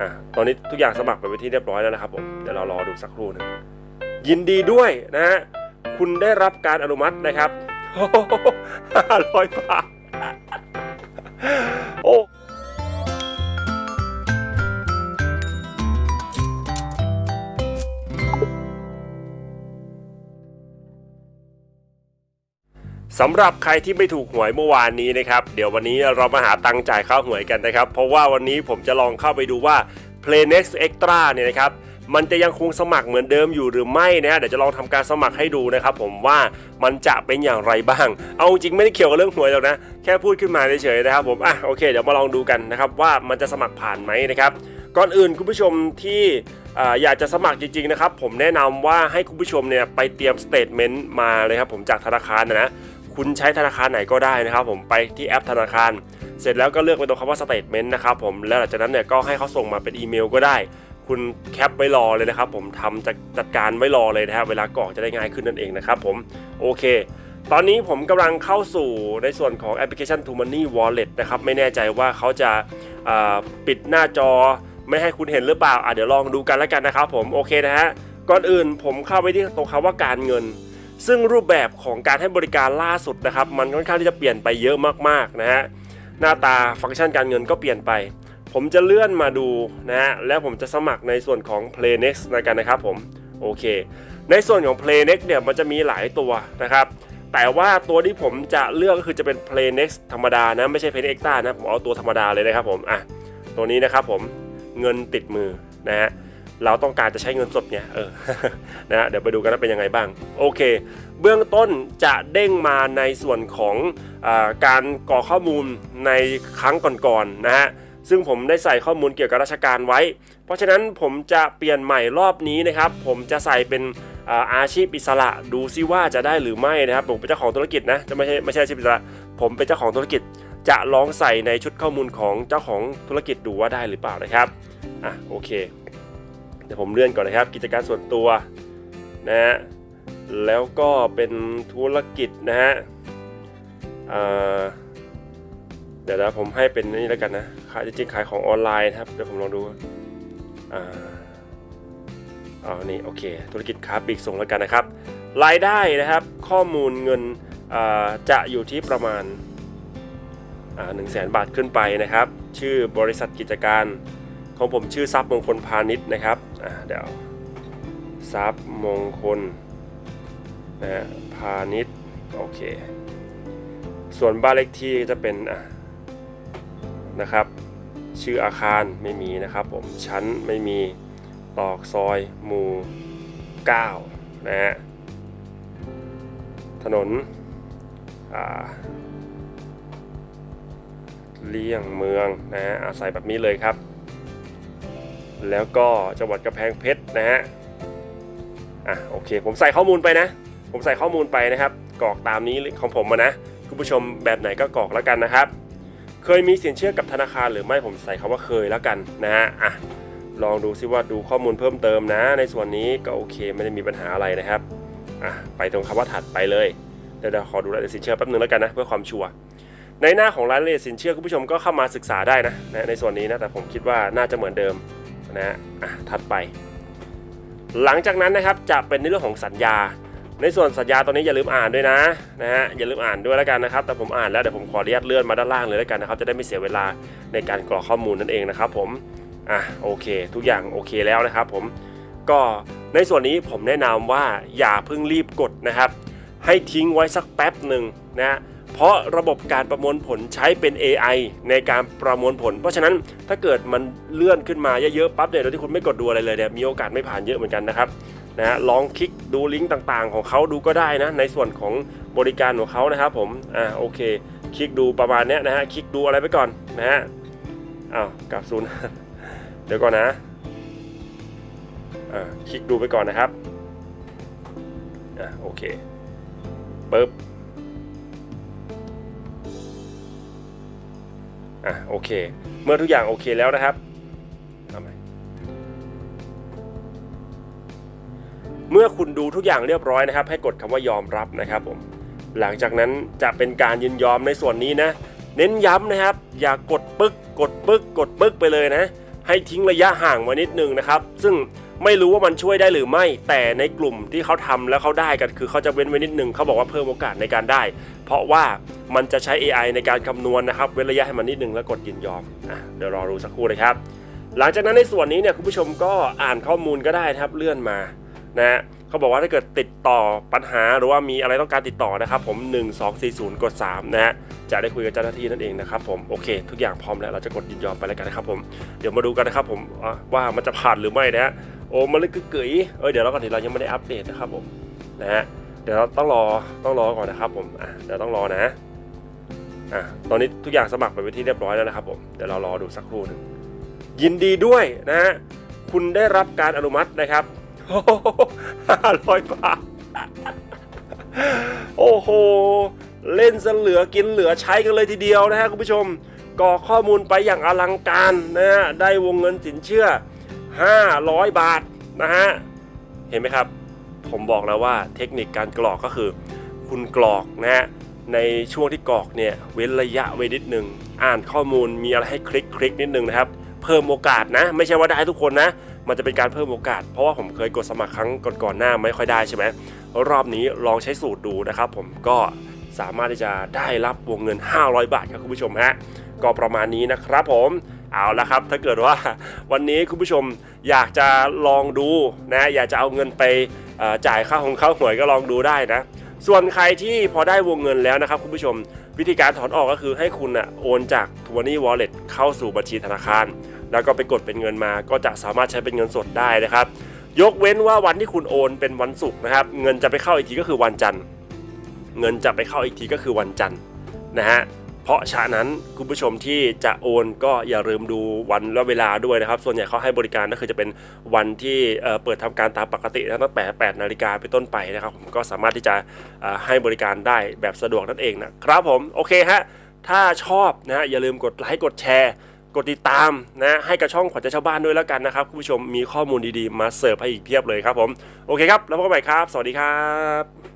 อะตอนนี้ทุกอย่างสมัครไปเป็นที่เรียบร้อยแล้วนะครับผมเดี๋ยวเรารอดูสักครู่หนึงยินดีด้วยนะฮะคุณได้รับการอนุมัตินะครับห้าร้อยบาทโอ้ สำหรับใครที่ไม่ถูกหวยเมื่อวานนี้นะครับ เดี๋ยววันนี้เรามาหาตังค์จ่ายค่าหวยกันนะครับ เพราะว่าวันนี้ผมจะลองเข้าไปดูว่า Play Next Extra เนี่ยนะครับมันจะยังคงสมัครเหมือนเดิมอยู่หรือไม่นะเดี๋ยวจะลองทำการสมัครให้ดูนะครับผมว่ามันจะเป็นอย่างไรบ้าง เอาจริงไม่ได้เกี่ยวกับเรื่องหวยหรอกนะ แค่พูดขึ้นมาเฉยๆนะครับผมอะโอเคเดี๋ยวมาลองดูกันนะครับว่ามันจะสมัครผ่านไหมนะครับก่อนอื่นคุณผู้ชมที่อยากจะสมัครจริงๆนะครับผมแนะนำว่าให้คุณผู้ชมเนี่ยไปเตรียมสเตทเมนต์มาเลยครับผมจากธนาคารนะ คุณใช้ธนาคารไหนก็ได้นะครับ ผมไปที่แอปธนาคาร เสร็จแล้วก็เลือกไปตรงคำว่า statement นะครับผมแล้วหลังจากนั้นเนี่ยก็ให้เขาส่งมาเป็นอีเมลก็ได้ คุณแคปไว้รอเลยนะครับผมทำจัดจัดการไว้รอเลยนะครับเวลากรอกจะได้ง่ายขึ้นนั่นเองนะครับผมโอเคตอนนี้ผมกำลังเข้าสู่ในส่วนของแอปพลิเคชัน t o Money Wallet นะครับ ไม่แน่ใจว่าเขาจะาปิดหน้าจอไม่ให้คุณเห็นหรือเปล่าอะเดี๋ยวลองดูกันแล้วกันนะครับผม โอเคนะฮะ ก่อนอื่นผมเข้าไปที่ตรงคำว่าการเงิน ซึ่งรูปแบบของการให้บริการล่าสุดนะครับ มันค่อนข้างที่จะเปลี่ยนไปเยอะมากๆนะฮะหน้าตาฟังก์ชันการเงินก็เปลี่ยนไป ผมจะเลื่อนมาดูนะฮะแล้วผมจะสมัครในส่วนของ Play Next นะกันนะครับผมโอเค ในส่วนของ Play Next เนี่ยมันจะมีหลายตัวนะครับแต่ว่าตัวที่ผมจะเลือกก็คือจะเป็น Play Next ธรรมดานะไม่ใช่ Play Next นะผมเอาตัวธรรมดาเลยนะครับผมอะตัวนี้นะครับผมเงินติดมือนะฮะ เราต้องการจะใช้เงินสดเนี่ยเออนะเดี๋ยวไปดูกันว่าเป็นยังไงบ้าง โอเค เบื้องต้นจะเด้งมาในส่วนของอการกรอกข้อมูลในครั้งก่อนๆนะฮะซึ่งผมได้ใส่ข้อมูลเกี่ยวกับราชการไว้ เพราะฉะนั้นผมจะเปลี่ยนใหม่รอบนี้นะครับ ผมจะใส่เป็นอาอาชีพอิสระดูซิว่าจะได้หรือไม่นะครับ ผมเป็นเจ้าของธุรกิจนะจะไม่ใช่ไม่ใช่อาชีพอิสระ ผมเป็นเจ้าของธุรกิจจะลองใส่ในชุดข้อมูลของเจ้าของธุรกิจดูว่าได้หรือเปล่านะครับอะโอเค เดี๋ยวผมเลื่อนก่อนนะครับ กิจการส่วนตัวนะฮะแล้วก็เป็นธุรกิจนะฮะเดี๋ยวนะผมให้เป็นนี่แล้วกันนะขายจริงๆขายของออนไลน์นะครับเดี๋ยวผมลองดูอ่าอ๋อนี่โอเค ธุรกิจค้าปลีกส่งแล้วกันนะครับ รายได้นะครับข้อมูลเงินจะอยู่ที่ประมาณหนึ่งแสนบาทขึ้นไปนะครับ ชื่อบริษัทกิจการ ของผมชื่อทรัพย์มงคลพาณิชย์นะครับเดี๋ยวทรัพย์มงคลนะพาณิชย์โอเค ส่วนบ้านเลขที่จะเป็นะนะครับ ชื่ออาคารไม่มีนะครับผมชั้นไม่มีตอกซอยหมู่9นะฮะถนนเลี่ยงเมืองนะฮะอาศัยแบบนี้เลยครับ แล้วก็จังหวัดกำแพงเพชรนะฮะอะโอเค ผมใส่ข้อมูลไปนะ ผมใส่ข้อมูลไปนะครับกรอกตามนี้ของผมมานะคุณผู้ชมแบบไหนก็กรอกแล้วกันนะครับ เคยมีสินเชื่อกับธนาคารหรือไม่ผมใส่คำว่าเคยแล้วกันนะฮะอะลองดูซิว่าดูข้อมูลเพิ่มเติมนะ ในส่วนนี้ก็โอเคไม่ได้มีปัญหาอะไรนะครับอะไปตรงคำว่าถัดไปเลยเดี๋ยวเดี๋ยวขอดูรายละเอียดสินเชื่อแป๊บนึงแล้วกันนะเพื่อความชัวร์ในหน้าของรายละเอียดสินเชื่อคุณผู้ชมก็เข้ามาศึกษาได้นะในส่วนนี้นะแต่ผมคิดว่าน่าจะเหมือนเดิม นะฮะถัดไป หลังจากนั้นนะครับจะเป็นในเรื่องของสัญญา ในส่วนสัญญาตอนนี้อย่าลืมอ่านด้วยนะนะฮะอย่าลืมอ่านด้วยแล้วกันนะครับ แต่ผมอ่านแล้วเดี๋ยวผมขออนุญาตเลื่อนมาด้านล่างเลยแล้วกันนะครับจะได้ไม่เสียเวลาในการกรอกข้อมูลนั่นเองนะครับ ผมอะโอเค ทุกอย่างโอเคแล้วนะครับ ผมก็ในส่วนนี้ผมแนะนำว่าอย่าเพิ่งรีบกดนะครับ ให้ทิ้งไว้สักแป๊บหนึ่งนะฮะ เพราะระบบการประมวลผลใช้เป็น AI ในการประมวลผล เพราะฉะนั้นถ้าเกิดมันเลื่อนขึ้นมาเยอะๆปั๊บเนี่ยโดยที่คุณไม่กดดูอะไรเลยเนี่ยมีโอกาสไม่ผ่านเยอะเหมือนกันนะครับนะฮะลองคลิกดูลิงก์ต่างๆ ของเขาดูก็ได้นะในส่วนของบริการของเขานะครับผมอ่าโอเค คลิกดูประมาณเนี้ยนะฮะคลิกดูอะไรไปก่อนนะฮะอ้าวกลับศูนย์เดี๋ยวก่อนนะอ่าคลิกดูไปก่อนนะครับอ่าโอเคปึ๊บ อะโอเค เมื่อทุกอย่างโอเคแล้วนะครับเอาใหม่เมื่อคุณดูทุกอย่างเรียบร้อยนะครับ ให้กดคำว่ายอมรับนะครับผมหลังจากนั้นจะเป็นการยินยอมในส่วนนี้นะ เน้นย้ำนะครับ อย่ากดปึ๊ก กดปึ๊ก กดปึ๊กไปเลยนะ ให้ทิ้งระยะห่างไว้นิดนึงนะครับ ซึ่ง ไม่รู้ว่ามันช่วยได้หรือไม่ แต่ในกลุ่มที่เขาทำแล้วเขาได้กันคือเขาจะเว้นไว้นิดนึงเขาบอกว่าเพิ่มโอกาสในการได้ เพราะว่ามันจะใช้ AI ในการคำนวณนะครับเว้นระยะให้มันนิดนึงแล้วกดยินยอมอะเดี๋ยวรอรู้สักครู่นะครับ หลังจากนั้นในส่วนนี้เนี่ยคุณผู้ชมก็อ่านข้อมูลก็ได้นะครับเลื่อนมานะฮะเขาบอกว่าถ้าเกิดติดต่อปัญหาหรือว่ามีอะไรต้องการติดต่อนะครับผม 1240 กด 3 นะฮะจะได้คุยกับเจ้าหน้าที่นั่นเองนะครับผมโอเค ทุกอย่างพร้อมแล้วเราจะกดยินยอมไปแล้วกันนะครับผมเดี๋ยวมาดูกันนะครับผมว่ามันจะผ่านหรือไม่นะฮะ โอ้มันเลยกึกกึ๋ยเอ้ยเดี๋ยวเราก่อนทีเรายังไม่ได้อัปเดตนะครับผมนะฮะเดี๋ยวเราต้องรอต้องรอก่อนนะครับผมอะเดี๋ยวต้องรอนะอะตอนนี้ทุกอย่างสมัครไปเป็นที่เรียบร้อยแล้วนะครับผมเดี๋ยวเรารอดูสักครู่หนึงยินดีด้วยนะฮะคุณได้รับการอนุมัตินะครับห้าร้อยบาทโอ้โหเล่นซะเหลือกินเหลือใช้กันเลยทีเดียวนะฮะคุณผู้ชมกรอข้อมูลไปอย่างอลังการนะฮะได้วงเงินสินเชื่อ 500 บาทนะฮะ เห็นไหมครับ ผมบอกแล้วว่าเทคนิคการกรอกก็คือ คุณกรอกนะฮะ ในช่วงที่กรอกเนี่ย เว้นระยะไว้นิดหนึ่งอ่านข้อมูลมีอะไรให้คลิกคลิกนิดนึงนะครับ เพิ่มโอกาสนะ ไม่ใช่ว่าได้ทุกคนนะ มันจะเป็นการเพิ่มโอกาส เพราะว่าผมเคยกดสมัครครั้งก่อนๆหน้าไม่ค่อยได้ใช่ไหมรอบนี้ลองใช้สูตรดูนะครับ ผมก็สามารถที่จะได้รับวงเงิน 500 บาทครับคุณผู้ชมฮะ ก็ประมาณนี้นะครับผม เอาละครับ ถ้าเกิดว่าวันนี้คุณผู้ชมอยากจะลองดูนะอยากจะเอาเงินไปจ่ายค่าของเข้าหวยก็ลองดูได้นะ ส่วนใครที่พอได้วงเงินแล้วนะครับคุณผู้ชมวิธีการถอนออกก็คือให้คุณอะโอนจากทวนี่วอลเล็ตเข้าสู่บัญชีธนาคาร แล้วก็ไปกดเป็นเงินมา ก็จะสามารถใช้เป็นเงินสดได้นะครับ ยกเว้นว่าวันที่คุณโอนเป็นวันศุกร์นะครับ เงินจะไปเข้าอีกทีก็คือวันจันทร์ เงินจะไปเข้าอีกทีก็คือวันจันทร์นะฮะ เพราะฉะนั้นคุณผู้ชมที่จะโอนก็อย่าลืมดูวันและเวลาด้วยนะครับ ส่วนใหญ่เขาให้บริการก็คือจะเป็นวันที่เปิดทำการตามปกตินะตั้งแต่8นาฬิกาเป็นต้นไปนะครับผมก็สามารถที่จะให้บริการได้แบบสะดวกนั่นเองนะครับผมโอเคฮะถ้าชอบนะฮะอย่าลืมกดไลค์กดแชร์กดติดตามนะให้กับช่องขวัญใจชาวบ้านด้วยแล้วกันนะครับคุณผู้ชมมีข้อมูลดีๆ มาเสิร์ฟให้อีกเพียบเลยครับผม โอเคครับ แล้วพบกันใหม่ครับ สวัสดีครับ